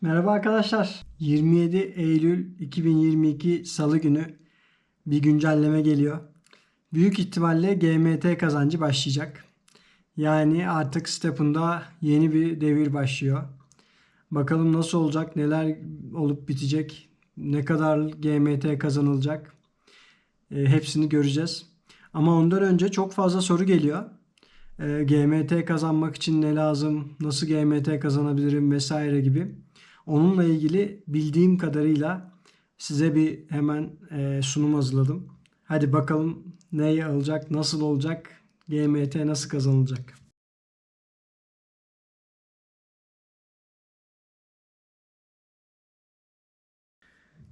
Merhaba arkadaşlar. 27 Eylül 2022 Salı günü bir güncelleme geliyor. Büyük ihtimalle GMT kazancı başlayacak. Yani artık Step'ında yeni bir devir başlıyor. Bakalım nasıl olacak, neler olup bitecek, ne kadar GMT kazanılacak. E, hepsini göreceğiz. Ama ondan önce çok fazla soru geliyor. E, GMT kazanmak için ne lazım, nasıl GMT kazanabilirim vesaire gibi. Onunla ilgili bildiğim kadarıyla size bir hemen e, sunum hazırladım. Hadi bakalım neyi alacak, nasıl olacak, GMT nasıl kazanılacak.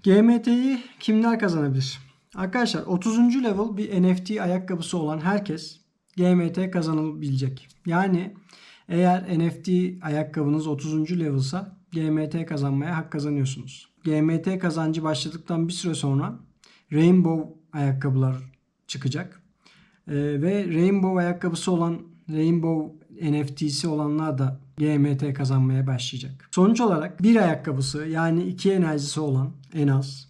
GMT'yi kimler kazanabilir? Arkadaşlar 30. level bir NFT ayakkabısı olan herkes GMT kazanabilecek. Yani eğer NFT ayakkabınız 30. level'sa GMT kazanmaya hak kazanıyorsunuz. GMT kazancı başladıktan bir süre sonra Rainbow ayakkabılar çıkacak. Ee, ve Rainbow ayakkabısı olan Rainbow NFT'si olanlar da GMT kazanmaya başlayacak. Sonuç olarak bir ayakkabısı yani iki enerjisi olan en az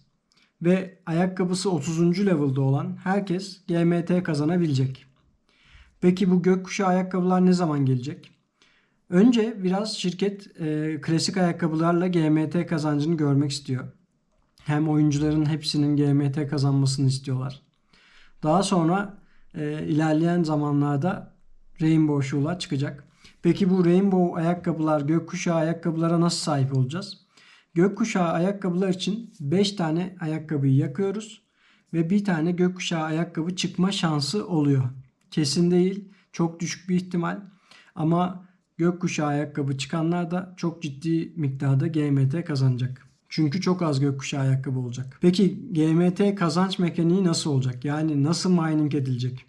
ve ayakkabısı 30. level'da olan herkes GMT kazanabilecek. Peki bu gökkuşağı ayakkabılar ne zaman gelecek? Önce biraz şirket e, klasik ayakkabılarla GMT kazancını görmek istiyor. Hem oyuncuların hepsinin GMT kazanmasını istiyorlar. Daha sonra e, ilerleyen zamanlarda Rainbow Shoe'lar çıkacak. Peki bu Rainbow ayakkabılar, gökkuşağı ayakkabılara nasıl sahip olacağız? Gökkuşağı ayakkabılar için 5 tane ayakkabıyı yakıyoruz ve bir tane gökkuşağı ayakkabı çıkma şansı oluyor. Kesin değil, çok düşük bir ihtimal ama gökkuşağı ayakkabı çıkanlar da çok ciddi miktarda GMT kazanacak. Çünkü çok az gökkuşağı ayakkabı olacak. Peki GMT kazanç mekaniği nasıl olacak? Yani nasıl mining edilecek?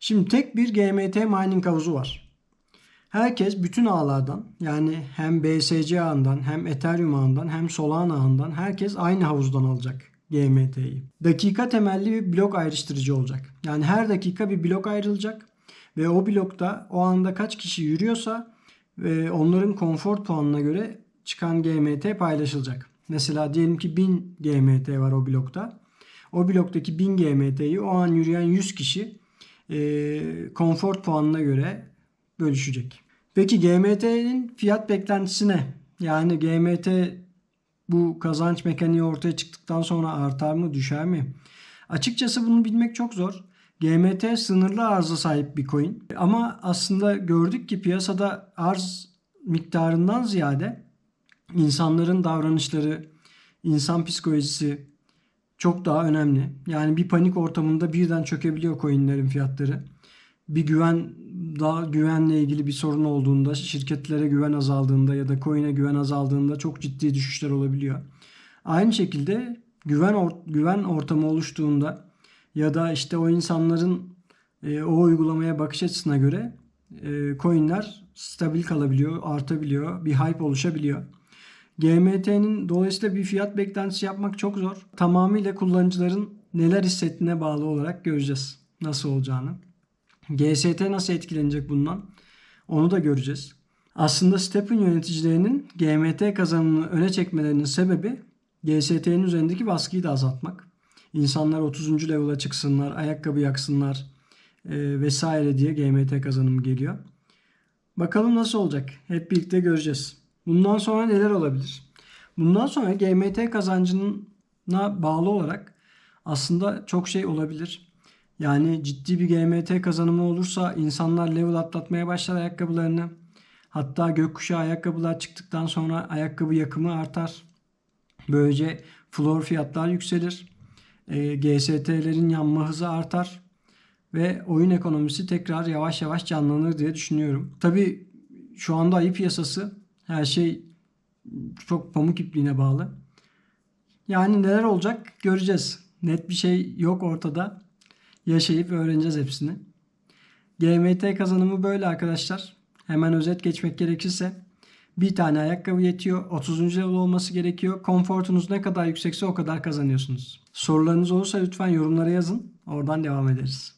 Şimdi tek bir GMT mining havuzu var. Herkes bütün ağlardan yani hem BSC ağından hem Ethereum ağından hem Solana ağından herkes aynı havuzdan alacak GMT'yi. Dakika temelli bir blok ayrıştırıcı olacak. Yani her dakika bir blok ayrılacak ve o blokta o anda kaç kişi yürüyorsa ve onların konfor puanına göre çıkan GMT paylaşılacak. Mesela diyelim ki 1000 GMT var o blokta. O bloktaki 1000 GMT'yi o an yürüyen 100 kişi e, konfor puanına göre bölüşecek. Peki GMT'nin fiyat beklentisi ne? Yani GMT bu kazanç mekaniği ortaya çıktıktan sonra artar mı düşer mi? Açıkçası bunu bilmek çok zor. GMT sınırlı arıza sahip bir coin. Ama aslında gördük ki piyasada arz miktarından ziyade insanların davranışları, insan psikolojisi çok daha önemli. Yani bir panik ortamında birden çökebiliyor coinlerin fiyatları. Bir güven daha güvenle ilgili bir sorun olduğunda, şirketlere güven azaldığında ya da coin'e güven azaldığında çok ciddi düşüşler olabiliyor. Aynı şekilde güven or- güven ortamı oluştuğunda ya da işte o insanların e, o uygulamaya bakış açısına göre e, coinler stabil kalabiliyor, artabiliyor, bir hype oluşabiliyor. GMT'nin dolayısıyla bir fiyat beklentisi yapmak çok zor. Tamamıyla kullanıcıların neler hissettiğine bağlı olarak göreceğiz nasıl olacağını. GST nasıl etkilenecek bundan? Onu da göreceğiz. Aslında Step'in yöneticilerinin GMT kazanımını öne çekmelerinin sebebi GST'nin üzerindeki baskıyı da azaltmak. İnsanlar 30. level'a çıksınlar, ayakkabı yaksınlar e, vesaire diye GMT kazanımı geliyor. Bakalım nasıl olacak? Hep birlikte göreceğiz. Bundan sonra neler olabilir? Bundan sonra GMT kazancına bağlı olarak aslında çok şey olabilir. Yani ciddi bir GMT kazanımı olursa insanlar level atlatmaya başlar ayakkabılarını. Hatta gökkuşağı ayakkabılar çıktıktan sonra ayakkabı yakımı artar. Böylece floor fiyatlar yükselir. E, GST'lerin yanma hızı artar. Ve oyun ekonomisi tekrar yavaş yavaş canlanır diye düşünüyorum. Tabi şu anda ayı piyasası her şey çok pamuk ipliğine bağlı. Yani neler olacak göreceğiz. Net bir şey yok ortada. Yaşayıp öğreneceğiz hepsini. GMT kazanımı böyle arkadaşlar. Hemen özet geçmek gerekirse bir tane ayakkabı yetiyor. 30. level olması gerekiyor. Konfortunuz ne kadar yüksekse o kadar kazanıyorsunuz. Sorularınız olursa lütfen yorumlara yazın. Oradan devam ederiz.